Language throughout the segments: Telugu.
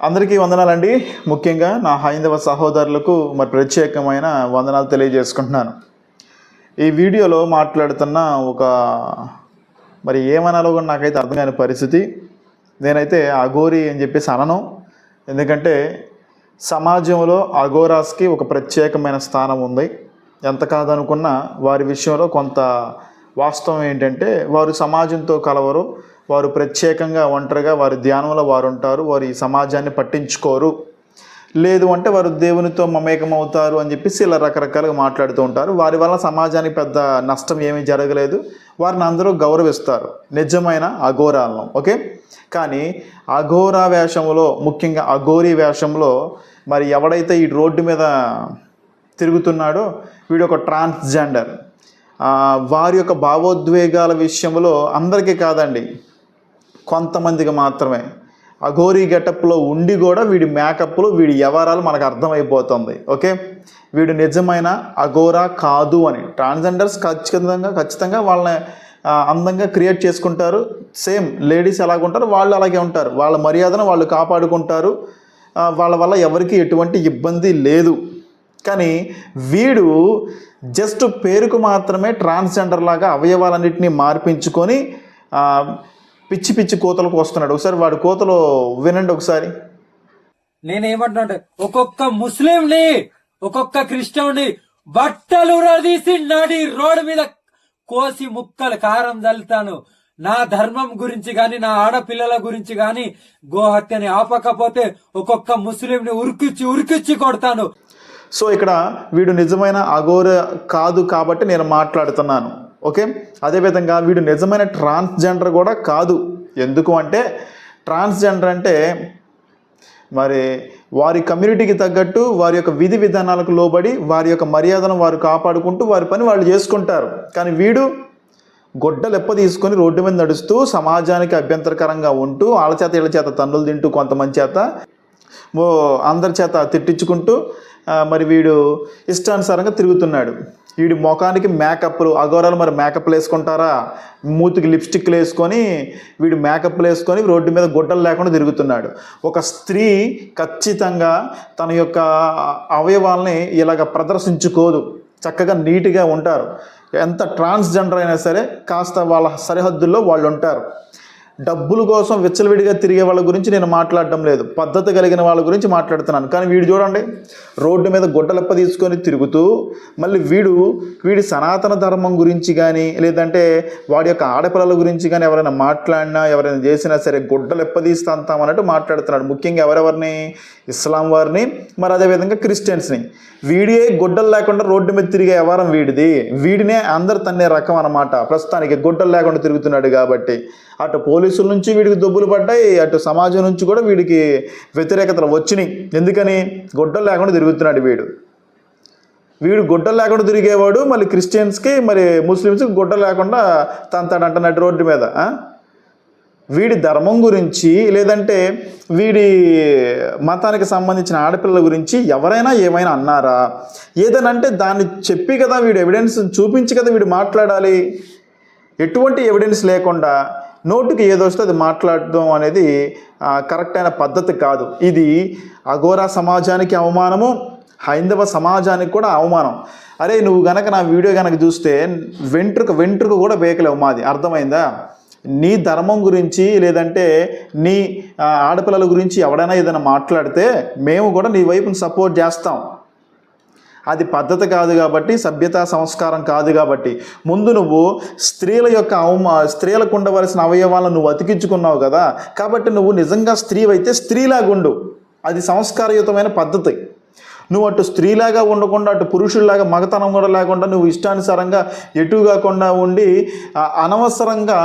అందరికీ వందనాలండి. ముఖ్యంగా నా హైందవ సహోదరులకు మరి ప్రత్యేకమైన వందనాలు తెలియజేసుకుంటున్నాను. ఈ వీడియోలో మాట్లాడుతున్న ఒక మరి ఏమనాలో కూడా నాకైతే అర్థం కాని పరిస్థితి. నేనైతే అఘోరి అని చెప్పేసి అనను. ఎందుకంటే సమాజంలో అఘోరాస్కి ఒక ప్రత్యేకమైన స్థానం ఉంది. ఎంత కాదనుకున్నా వారి విషయంలో కొంత వాస్తవం ఏంటంటే వారు సమాజంతో కలవరు. వారు ప్రత్యేకంగా ఒంటరిగా వారి ధ్యానంలో వారు ఉంటారు వారు ఈ సమాజాన్ని పట్టించుకోరు. లేదు అంటే వారు దేవునితో మమేకం అవుతారు అని చెప్పేసి ఇలా రకరకాలుగా మాట్లాడుతూ ఉంటారు. వారి వల్ల సమాజానికి పెద్ద నష్టం ఏమీ జరగలేదు. వారిని అందరూ గౌరవిస్తారు. నిజమైన అఘోరాలను ఓకే? కానీ అఘోరా వేషంలో ముఖ్యంగా అఘోరీ వేషంలో మరి ఎవడైతే ఈ రోడ్డు మీద తిరుగుతున్నాడో వీడు ఒక ట్రాన్స్జెండర్. వారి యొక్క భావోద్వేగాల విషయంలో అందరికీ కాదండి. కొంతమందికి మాత్రమే. అఘోరీ గెటప్లో ఉండి కూడా వీడి మేకప్లో వీడి వ్యవహారాలు మనకు అర్థమైపోతుంది. ఓకే? వీడు నిజమైన అఘోరా కాదు అని. ట్రాన్స్జెండర్స్ ఖచ్చితంగా ఖచ్చితంగా వాళ్ళని అందంగా క్రియేట్ చేసుకుంటారు. సేమ్ లేడీస్ ఎలాగుంటారో వాళ్ళు అలాగే ఉంటారు. వాళ్ళ మర్యాదను వాళ్ళు కాపాడుకుంటారు. వాళ్ళ వల్ల ఎవరికి ఎటువంటి ఇబ్బంది లేదు. కానీ వీడు జస్ట్ పేరుకు మాత్రమే ట్రాన్స్జెండర్ లాగా అవయవాలన్నింటినీ మార్పించుకొని పిచ్చి పిచ్చి కోతలకు వస్తున్నాడు. ఒకసారి వాడి కోతలు వినండి ఒకసారి. నేనేమంటున్నా ఒక్కొక్క ముస్లింని ఒక్కొక్క క్రిస్టియన్ని బట్టలు రదీసి నడి రోడ్డు మీద కోసి ముక్కలు కారం చల్లుతాను. నా ధర్మం గురించి గాని నా ఆడపిల్లల గురించి గాని గోహత్యని ఆపకపోతే ఒక్కొక్క ముస్లింని ఉరికిచ్చి ఉరికిచ్చి కొడతాను. సో ఇక్కడ వీడు నిజమైన అఘోర కాదు కాబట్టి నేను మాట్లాడుతున్నాను. ఓకే? అదేవిధంగా వీడు నిజమైన ట్రాన్స్జెండర్ కూడా కాదు. ఎందుకు అంటే ట్రాన్స్జెండర్ అంటే మరి వారి కమ్యూనిటీకి తగ్గట్టు వారి యొక్క విధి విధానాలకు లోబడి వారి యొక్క మర్యాదను వారు కాపాడుకుంటూ వారి పని వాళ్ళు చేసుకుంటారు. కానీ వీడు గొడ్డలెప్ప తీసుకొని రోడ్డు మీద నడుస్తూ సమాజానికి అభ్యంతరకరంగా ఉంటూ వాళ్ళ చేత వీళ్ళ చేత తన్నులు తింటూ కొంతమంది చేత అందరి చేత తిట్టించుకుంటూ మరి వీడు ఇష్టానుసారంగా తిరుగుతున్నాడు. వీడి ముఖానికి మేకప్లు అగోరాలు మరి మేకప్లు వేసుకుంటారా? మూతికి లిప్స్టిక్లు వేసుకొని వీడు మేకప్లు వేసుకొని రోడ్డు మీద గుడ్డలు లేకుండా తిరుగుతున్నాడు. ఒక స్త్రీ ఖచ్చితంగా తన యొక్క అవయవాల్ని ఇలాగ ప్రదర్శించుకోదు. చక్కగా నీట్గా ఉంటారు. ఎంత ట్రాన్స్జెండర్ అయినా సరే కాస్త వాళ్ళ సరిహద్దుల్లో వాళ్ళు ఉంటారు డబ్బుల కోసం విచ్చలవిడిగా తిరిగే వాళ్ళ గురించి నేను మాట్లాడడం లేదు. పద్ధతి కలిగిన వాళ్ళ గురించి మాట్లాడుతున్నాను. కానీ వీడు చూడండి రోడ్డు మీద గుడ్డలెప్ప తీసుకొని తిరుగుతూ మళ్ళీ వీడు వీడి సనాతన ధర్మం గురించి కానీ లేదంటే వాడి యొక్క ఆడపిల్లల గురించి కానీ ఎవరైనా మాట్లాడినా ఎవరైనా చేసినా సరే గుడ్డలెప్ప తీస్తాంతాం అన్నట్టు మాట్లాడుతున్నాడు. ముఖ్యంగా ఎవరెవరిని? ఇస్లాం వారిని మరి అదేవిధంగా క్రిస్టియన్స్ని. వీడియే గుడ్డలు లేకుండా రోడ్డు మీద తిరిగే వ్యవహారం వీడిది. వీడినే అందరు తన్నే రకం అన్నమాట. ప్రస్తుతానికి గుడ్డలు లేకుండా తిరుగుతున్నాడు కాబట్టి. అటు పోలీసుల నుంచి వీడికి దొబ్బులు పడ్డాయి. అటు సమాజం నుంచి కూడా వీడికి వ్యతిరేకతలు వచ్చినాయి. ఎందుకని? గుడ్డలు లేకుండా తిరుగుతున్నాడు వీడు. వీడు గుడ్డలు లేకుండా తిరిగేవాడు మళ్ళీ క్రిస్టియన్స్కి మరి ముస్లిమ్స్కి గుడ్డ లేకుండా తంతాడంట నటి రోడ్డు మీద. వీడి ధర్మం గురించి లేదంటే వీడి మతానికి సంబంధించిన ఆడపిల్లల గురించి ఎవరైనా ఏమైనా అన్నారా? ఏదైనా అంటే దాన్ని చెప్పి కదా వీడు ఎవిడెన్స్ చూపించి కదా వీడు మాట్లాడాలి. ఎటువంటి ఎవిడెన్స్ లేకుండా నోటికి ఏదో వస్తే అది మాట్లాడడం అనేది కరెక్ట్ అయిన పద్ధతి కాదు. ఇది అఘోరా సమాజానికి అవమానము హైందవ సమాజానికి కూడా అవమానం. అరే నువ్వు గనక నా వీడియో గనక చూస్తే వెంట్రుక వెంట్రుక కూడా బేకలేవు మాది. అర్థమైందా? నీ ధర్మం గురించి లేదంటే నీ ఆడపిల్లల గురించి ఎవడైనా ఏదైనా మాట్లాడితే మేము కూడా నీ వైపుని సపోర్ట్ చేస్తాం. అది పద్ధతి కాదు కాబట్టి సభ్యతా సంస్కారం కాదు కాబట్టి. ముందు నువ్వు స్త్రీల యొక్క అవమా స్త్రీలకు ఉండవలసిన అవయవాలను నువ్వు అతికించుకున్నావు కదా కాబట్టి నువ్వు నిజంగా స్త్రీవైతే స్త్రీలాగుండు అది సంస్కారయుతమైన పద్ధతి. నువ్వు అటు స్త్రీలాగా ఉండకుండా అటు పురుషుల్లాగా మగతనం కూడా లేకుండా నువ్వు ఇష్టానుసారంగా ఎటు కాకుండా ఉండి అనవసరంగా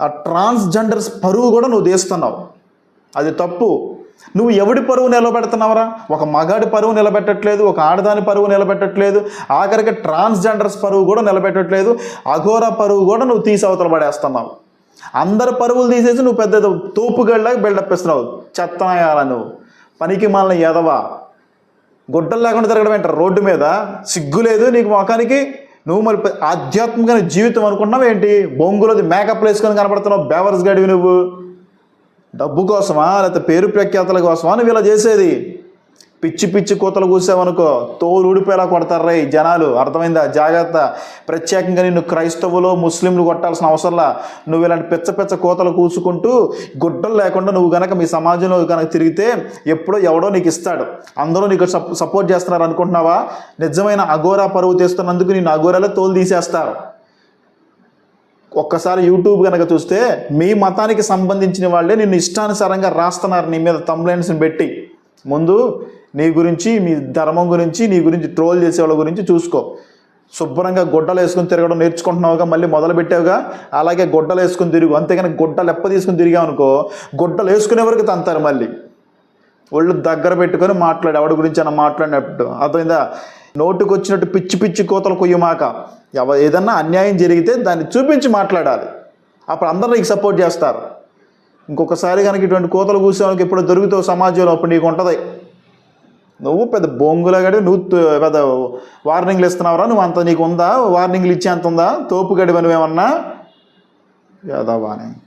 ఆ ట్రాన్స్జెండర్స్ పరువు కూడా నువ్వు తీస్తున్నావు. అది తప్పు. నువ్వు ఎవడి పరువు నిలబెడుతున్నావరా? ఒక మగాడి పరువు నిలబెట్టట్లేదు ఒక ఆడదాని పరువు నిలబెట్టట్లేదు ఆఖరికి ట్రాన్స్జెండర్స్ పరువు కూడా నిలబెట్టట్లేదు అఘోర పరువు కూడా నువ్వు తీసి అవతల పడేస్తున్నావు. అందరి పరువులు తీసేసి నువ్వు పెద్ద తోపుగళ్ళకి బిల్డప్ ఇస్తున్నావు. చెత్తనాయాల నువ్వు. పనికి మాలిన ఎదవా. గుడ్డలు లేకుండా తిరగడం ఏంటారు రోడ్డు మీద. సిగ్గు లేదు నీకు మొఖానికి. నువ్వు మరి ఆధ్యాత్మికమైన జీవితం అనుకున్నావు ఏంటి బొంగులోది మేకప్ వేసుకొని కనపడుతున్నావు బేవర్స్ గడివి నువ్వు. డబ్బు కోసమా లేకపోతే పేరు ప్రఖ్యాతల కోసమా నువ్వు ఇలా చేసేది. పిచ్చి పిచ్చి కూతలు కూసావనుకో తోలు ఊడిపోయేలా కొడతారు ఈ జనాలు. అర్థమైందా? జాగ్రత్త. ప్రత్యేకంగా నిన్ను క్రైస్తవులు ముస్లింలు కొట్టాల్సిన అవసరంలా నువ్వు ఇలాంటి పిచ్చ పిచ్చ కూతలు కూసుకుంటూ గుడ్డలు లేకుండా నువ్వు గనక మీ సమాజంలో కనుక తిరిగితే ఎప్పుడో ఎవడో నీకు ఇస్తాడు. అందరూ నీకు సపోర్ట్ చేస్తున్నారు అనుకుంటున్నావా? నిజమైన అఘోరా పరువు తీస్తున్నందుకు నిన్ను అఘోరాలో తోలు తీసేస్తారు. ఒక్కసారి యూట్యూబ్ కనుక చూస్తే మీ మతానికి సంబంధించిన వాళ్ళే నిన్ను ఇష్టానుసారంగా రాస్తున్నారు నీ మీద తమ్లైన్స్ని పెట్టి. ముందు నీ గురించి మీ ధర్మం గురించి నీ గురించి ట్రోల్ చేసే వాళ్ళ గురించి చూసుకో. శుభ్రంగా గుడ్డలు వేసుకుని తిరగడం నేర్చుకుంటున్నావుగా మళ్ళీ మొదలు పెట్టావుగా అలాగే గుడ్డలు వేసుకుని తిరుగు. అంతేగాని గొడ్డలు ఎప్ప తీసుకుని తిరిగావు అనుకో గుడ్డలు వేసుకునే వరకు తంతారు మళ్ళీ. ఒళ్ళు దగ్గర పెట్టుకొని మాట్లాడు ఎవడి గురించి అన్న మాట్లాడినట్టు. అర్థమైందా? నోటుకు వచ్చినట్టు పిచ్చి పిచ్చి కోతలు కొయ్యమాక. ఎవ ఏదన్నా అన్యాయం జరిగితే దాన్ని చూపించి మాట్లాడాలి. అప్పుడు అందరూ నీకు సపోర్ట్ చేస్తారు. ఇంకొకసారి కనుక ఇటువంటి కోతలు వాళ్ళకి ఎప్పుడు దొరుకుతావు సమాజంలో అప్పుడు నీకు ఉంటుంది. నువ్వు పెద్ద బొంగులగడి నువ్వు పెద్ద వార్నింగ్లు ఇస్తున్నావురా నువ్వు అంత నీకు ఉందా? వార్నింగ్లు ఇచ్చే అంత ఉందా? తోపు గడివనువేమన్నా యాదవాని.